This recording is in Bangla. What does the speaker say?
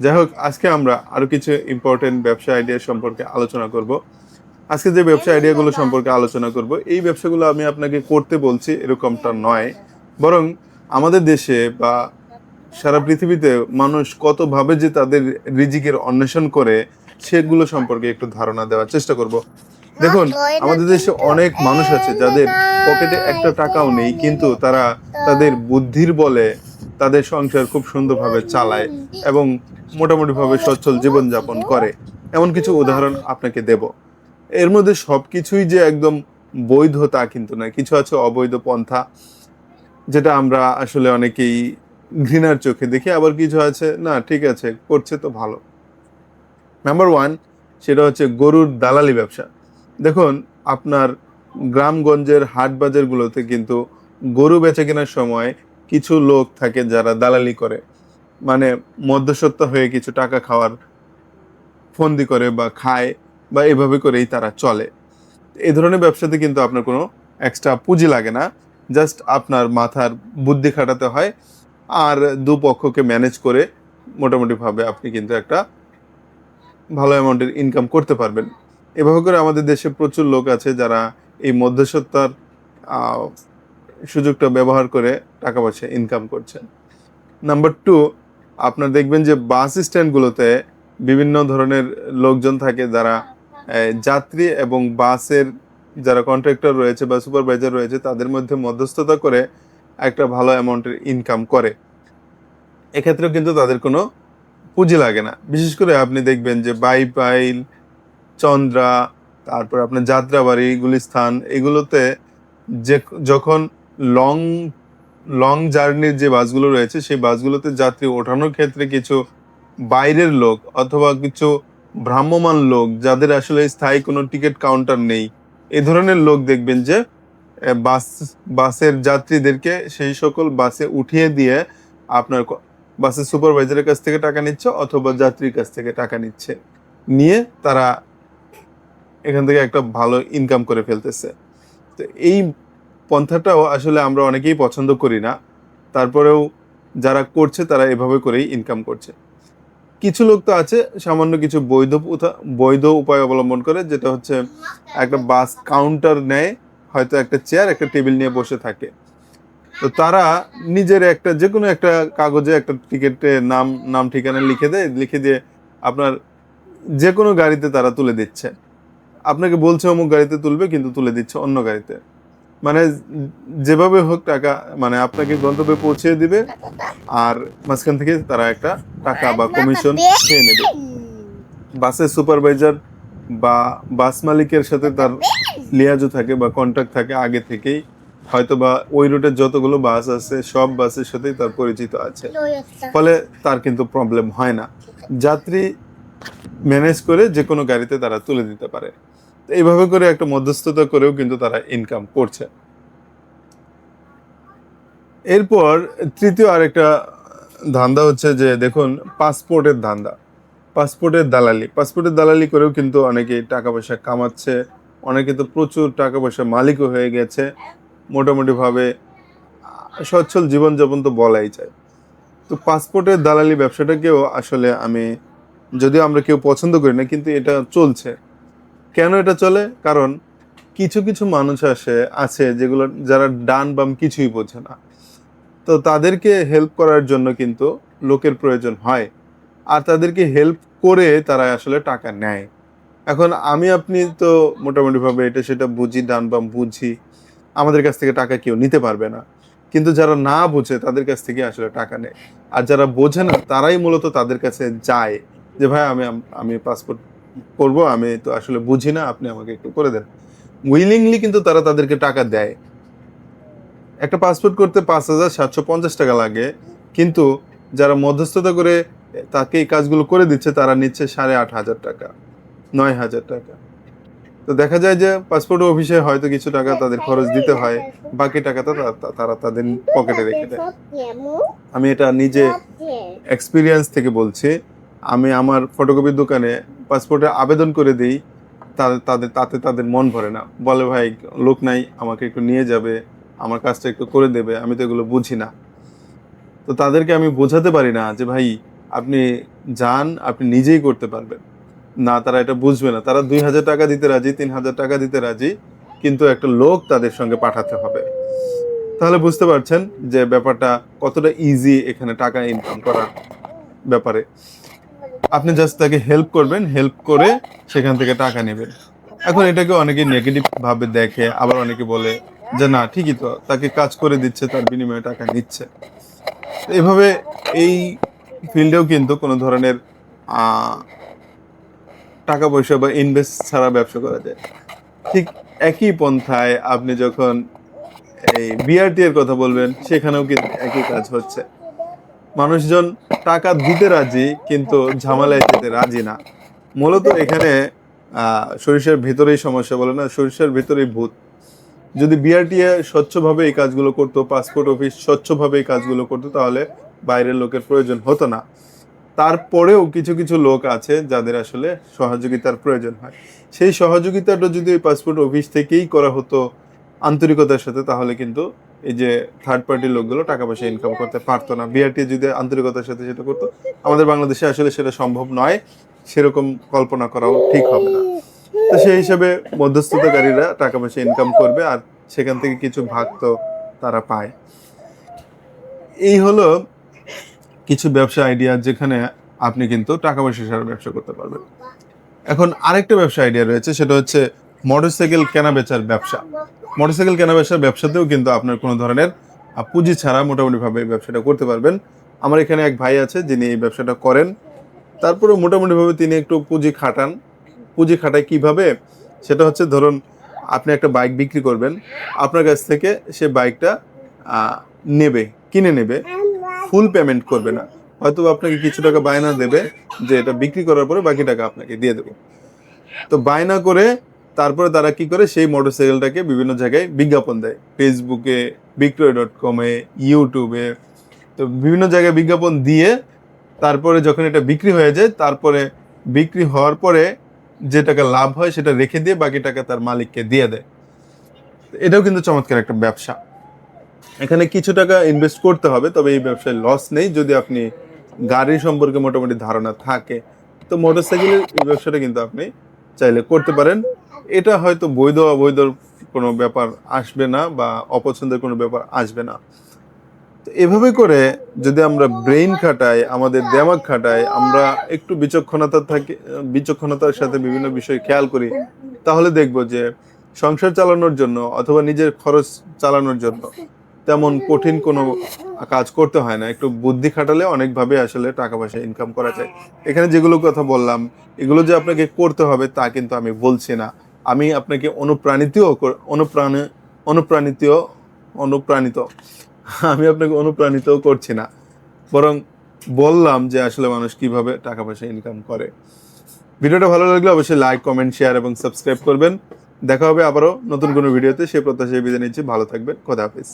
যাই হোক আজকে আমরা আরও কিছু ইম্পর্টেন্ট ব্যবসা আইডিয়া সম্পর্কে আলোচনা করব। আজকে যে ব্যবসা আইডিয়াগুলো সম্পর্কে আলোচনা করব এই ব্যবসাগুলো আমি আপনাকে করতে বলছি এরকমটা নয়। বরং আমাদের দেশে বা সারা পৃথিবীতে মানুষ কতভাবে যে তাদের রিজিকের অন্বেষণ করে সেগুলো সম্পর্কে একটু ধারণা দেওয়ার চেষ্টা করব। দেখুন আমাদের দেশে অনেক মানুষ আছে যাদের পকেটে একটা টাকাও নেই কিন্তু তারা তাদের বুদ্ধির বলে তাদের সংসার খুব সুন্দরভাবে চালায় এবং মোটামুটিভাবে সচ্ছল জীবনযাপন করে। এমন কিছু উদাহরণ আপনাকে দেব। এর মধ্যে সব কিছুই যে একদম বৈধ তা কিন্তু নয়। কিছু আছে অবৈধ পন্থা, যেটা আমরা আসলে অনেকেই ঘৃণার চোখে দেখি। আবার কিছু আছে, না, ঠিক আছে, করছে তো ভালো। নাম্বার ওয়ান সেটা হচ্ছে গরুর দালালি ব্যবসা। দেখুন, আপনার গ্রামগঞ্জের হাট বাজারগুলোতে কিন্তু গরু বেচে কেনার সময় কিছু লোক থাকে যারা দালালি করে। মানে মধ্যসত্ত্বা হয়ে কিছু টাকা খাওয়ার ফন্দি করে বা খায় বা এভাবে করেই তারা চলে। এই ধরনের ব্যবসাতে কিন্তু আপনার কোনো এক্সট্রা পুঁজি লাগে না। জাস্ট আপনার মাথার বুদ্ধি খাটাতে হয় আর দুপক্ষকে ম্যানেজ করে মোটামুটিভাবে আপনি কিন্তু একটা ভালো অ্যামাউন্টের ইনকাম করতে পারবেন। এভাবে করে আমাদের দেশে প্রচুর লোক আছে যারা এই মধ্যসত্ত্বার আহ, সুযোগটা ব্যবহার করে টাকা পয়সা ইনকাম করছেন। নাম্বার টু আপনার দেখবেন যে বাস স্ট্যান্ডগুলোতে বিভিন্ন ধরনের লোকজন থাকে যারা যাত্রী এবং বাসের যারা কন্ট্রাক্টর রয়েছে বা সুপারভাইজার রয়েছে, তাদের মধ্যে মধ্যস্থতা করে একটা ভালো অ্যামাউন্টের ইনকাম করে। এক্ষেত্রেও কিন্তু তাদের কোনো পুঁজি লাগে না। বিশেষ করে আপনি দেখবেন যে বাইপাইল, চন্দ্রা, তারপর আপনার যাত্রাবাড়ি, গুলিস্থান, এগুলোতে যে, যখন লং লং জার্নির যে বাসগুলো রয়েছে, সেই বাসগুলোতে যাত্রী ওঠানোর ক্ষেত্রে কিছু বাইরের লোক অথবা কিছু ভ্রাম্যমান লোক যাদের আসলে স্থায়ী কোনো টিকিট কাউন্টার নেই, এ ধরনের লোক দেখবেন যে বাস, বাসের যাত্রীদেরকে সেই সকল বাসে উঠিয়ে দিয়ে আপনার বাসের সুপারভাইজারের কাছ থেকে টাকা নিচ্ছে অথবা যাত্রীর কাছ থেকে টাকা নিচ্ছে। নিয়ে তারা এখান থেকে একটা ভালো ইনকাম করে ফেলতেছে। তো এই পন্থাটাও আসলে আমরা অনেকেই পছন্দ করি না। তারপরেও যারা করছে তারা এভাবে করেই ইনকাম করছে। কিছু লোক তো আছে, সামান্য কিছু বৈধ বৈধ উপায় অবলম্বন করে, যেটা হচ্ছে একটা বাস কাউন্টার নেয়, হয়তো একটা চেয়ার একটা টেবিল নিয়ে বসে থাকে। তো তারা নিজের একটা যে কোনো একটা কাগজে একটা টিকিটে নাম নাম ঠিকানা লিখে দেয়, লিখে দিয়ে আপনার যে কোনো গাড়িতে তারা তুলে দিচ্ছে। আপনাকে বলছে অমুক গাড়িতে তুলবে, কিন্তু তুলে দিচ্ছে অন্য গাড়িতে। মানে যেভাবে হোক টাকা মানে আপনাকে গন্তব্যে পৌঁছে দিবে আর মাঝখান থেকে তারা একটা টাকা বা কমিশন খেয়ে নেবে। বাসের সুপারভাইজার বা বাস মালিকের সাথে তার লিয়াজও থাকে বা কন্ট্যাক্ট থাকে আগে থেকেই। হয়তো বা ওই রুটের যতগুলো বাস আছে সব বাসের সাথেই তার পরিচিত আছে। ফলে তার কিন্তু প্রবলেম হয় না। যাত্রী ম্যানেজ করে যে কোনো গাড়িতে তারা তুলে দিতে পারে। তো এইভাবে করে একটা মধ্যস্থতা করেও কিন্তু তারা ইনকাম করছে। এরপর তৃতীয় আরেকটা ধান্দা হচ্ছে যে, দেখুন, পাসপোর্টের ধান্দা। পাসপোর্টের দালালি। পাসপোর্টের দালালি করেও কিন্তু অনেকে টাকা পয়সা কামাচ্ছে, অনেকে তো প্রচুর টাকা পয়সা মালিকও হয়ে গেছে, মোটামুটিভাবে সচ্ছল জীবনযাপন তো বলাই যায়। তো পাসপোর্টের দালালি ব্যবসাটাকেও আসলে আমি, যদিও আমরা কেউ পছন্দ করি না, কিন্তু এটা চলছে। কেন এটা চলে? কারণ কিছু কিছু মানুষ আসে, আছে যেগুলো যারা ডান বাম কিছুই বোঝে না। তো তাদেরকে হেল্প করার জন্য কিন্তু লোকের প্রয়োজন হয়। আর তাদেরকে হেল্প করে তারা আসলে টাকা নেয়। এখন আমি, আপনি তো মোটামুটিভাবে এটা সেটা বুঝি, ডান বাম বুঝি, আমাদের কাছ থেকে টাকা কেউ নিতে পারবে না। কিন্তু যারা না বোঝে, তাদের কাছ থেকে আসলে টাকা নেয়। আর যারা বোঝে না, তারাই মূলত তাদের কাছে যায় যে, ভাই, আমি আমি পাসপোর্ট করব আমি তো আসলে বুঝি না আপনি আমাকে একটু করে দেন। উইলিংলি কিন্তু তারা তাদেরকে টাকা দেয়। একটা পাসপোর্ট করতে পাঁচ হাজার সাতশো পঞ্চাশ টাকা লাগে কিন্তু যারা মধ্যস্থতা করে তাকে এই কাজগুলো করে দিচ্ছে তারা নিচ্ছে সাড়ে আট হাজার টাকা নয় হাজার টাকা। তো দেখা যায় যে পাসপোর্ট অফিসে হয়তো কিছু টাকা তাদের খরচ দিতে হয় বাকি টাকাটা তা- তারা তাদের পকেটে রেখে দেয়। আমি এটা নিজে এক্সপিরিয়েন্স থেকে বলছি। আমি আমার ফটোকপির দোকানে পাসপোর্টে আবেদন করে দিই তা- তাদের, তাতে তাদের মন ভরে না। বলে, ভাই, লোক নাই, আমাকে একটু নিয়ে যাবে, আমার কাজটা একটু করে দেবে, আমি তো এগুলো বুঝি না। তো তাদেরকে আমি বোঝাতে পারি না যে, ভাই, আপনি যান, আপনি নিজেই করতে পারবেন। না, তারা এটা বুঝবে না। তারা দুই হাজার টাকা দিতে রাজি, তিন হাজার টাকা দিতে রাজি, কিন্তু একটা লোক তাদের সঙ্গে পাঠাতে হবে। তাহলে বুঝতে পারছেন যে, ব্যাপারটা কতটা ইজি এখানে টাকা ইনকাম করার ব্যাপারে। আপনি জাস্ট তাকে হেল্প করবেন হেল্প করে সেখান থেকে টাকা নেবেন। এখন এটাকে অনেকে নেগেটিভ ভাবে দেখে, আবার অনেকে বলে যে, না, ঠিকই তো, তাকে কাজ করে দিচ্ছে, তার বিনিময়ে টাকা নিচ্ছে। এভাবে এই ফিল্ডেও কিন্তু কোনো ধরনের টাকা পয়সা বা ইনভেস্ট ছাড়া ব্যবসা করা যায়। ঠিক একই পন্থায় আপনি যখন এই বিআরটি এর কথা বলবেন, সেখানেও কিন্তু একই কাজ হচ্ছে। মানুষজন টাকা দিতে রাজি, কিন্তু ঝামেলায় যেতে রাজি না। মূলত এখানে সরিষার ভেতরেই সমস্যা বলে না, সরিষার ভেতরেই ভূত। যদি বিআরটিএ স্বচ্ছভাবে এই কাজগুলো করতো, পাসপোর্ট অফিস স্বচ্ছভাবে এই কাজগুলো করতো, তাহলে বাইরের লোকের প্রয়োজন হতো না। তারপরেও কিছু কিছু লোক আছে যাদের আসলে সহযোগিতার প্রয়োজন হয়। সেই সহযোগিতাটা যদি ওই পাসপোর্ট অফিস থেকেই করা হতো আন্তরিকতার সাথে, তাহলে কিন্তু এই যে থার্ড পার্টির লোকগুলো টাকা পয়সা ইনকাম করতে পারতো না। বিআরটি যদি আন্তরিকতার সাথে সেটা করতো, আমাদের বাংলাদেশে আসলে সেটা সম্ভব নয়। সেরকম কল্পনা করাও ঠিক হবে না। তো সেই হিসাবে মধ্যস্থতাকারীরা টাকা পয়সা ইনকাম করবে আর সেখান থেকে কিছু ভাগ তো তারা পায়। এই হলো কিছু ব্যবসা আইডিয়া যেখানে আপনি কিন্তু টাকা পয়সা ছাড়া ব্যবসা করতে পারবেন। এখন আরেকটা ব্যবসা আইডিয়া রয়েছে, সেটা হচ্ছে মোটরসাইকেল কেনা বেচার ব্যবসা। মোটরসাইকেল কেনা বেচার ব্যবসাতেও কিন্তু আপনার কোনো ধরনের পুঁজি ছাড়া মোটামুটিভাবে ব্যবসাটা করতে পারবেন। আমার এখানে এক ভাই আছে, যিনি এই ব্যবসাটা করেন। তারপরে মোটামুটিভাবে তিনি একটু পুঁজি খাটান। পুঁজি খাটায় কীভাবে? সেটা হচ্ছে ধরুন, আপনি একটা বাইক বিক্রি করবেন, আপনার কাছ থেকে সে বাইকটা নেবে, কিনে নেবে, ফুল পেমেন্ট করবে না। হয়তো আপনাকে কিছু টাকা বায়না দেবে যে এটা বিক্রি করার পরে বাকি টাকা আপনাকে দিয়ে দেবো। তো বায়না করে তারপরে তারা কি করে? সেই মোটরসাইকেলটাকে বিভিন্ন জায়গায় বিজ্ঞাপন দেয়। ফেসবুকে বিক্রয় ডট কমে ইউটিউবে তো বিভিন্ন জায়গায় বিজ্ঞাপন দিয়ে তারপরে যখন এটা বিক্রি হয়ে যায়, তারপরে বিক্রি হওয়ার পরে যে টাকা লাভ হয় সেটা রেখে দিয়ে বাকি টাকা তার মালিককে দিয়ে দেয়। এটাও কিন্তু চমৎকার একটা ব্যবসা। এখানে কিছু টাকা ইনভেস্ট করতে হবে, তবে এই ব্যবসায় লস নেই। যদি আপনি গাড়ি সম্পর্কে মোটামুটি ধারণা থাকে, তো মোটরসাইকেলের এই ব্যবসাটা কিন্তু আপনি চাইলে করতে পারেন। এটা হয়তো বৈধ অবৈধ কোনো ব্যাপার আসবে না বা অপছন্দের কোনো ব্যাপার আসবে না। তো এভাবে করে যদি আমরা ব্রেইন খাটাই, আমাদের দেমাগ খাটাই, আমরা একটু বিচক্ষণতা থাকি, বিচক্ষণতার সাথে বিভিন্ন বিষয় খেয়াল করি, তাহলে দেখব যে সংসার চালানোর জন্য অথবা নিজের খরচ চালানোর জন্য তেমন কঠিন কোনো কাজ করতে হয় না। একটু বুদ্ধি খাটালে অনেকভাবে আসলে টাকা পয়সা ইনকাম করা যায়। এখানে যেগুলো কথা বললাম, এগুলো যে আপনাকে করতে হবে তা কিন্তু আমি বলছি না। আমি আপনাকে অনুপ্রাণিতও অনুপ্রাণ অনুপ্রাণিত অনুপ্রাণিত। আমি আপনাকে অনুপ্রাণিতও করছি না। বরং বললাম যে আসলে মানুষ কীভাবে টাকা পয়সা ইনকাম করে। ভিডিওটা ভালো লাগলে অবশ্যই লাইক কমেন্ট শেয়ার এবং সাবস্ক্রাইব করবেন। দেখা হবে আবারও নতুন কোনো ভিডিওতে। সে প্রত্যাশায় বিদায় নিচ্ছি। ভালো থাকবেন। খোদা হাফিজ।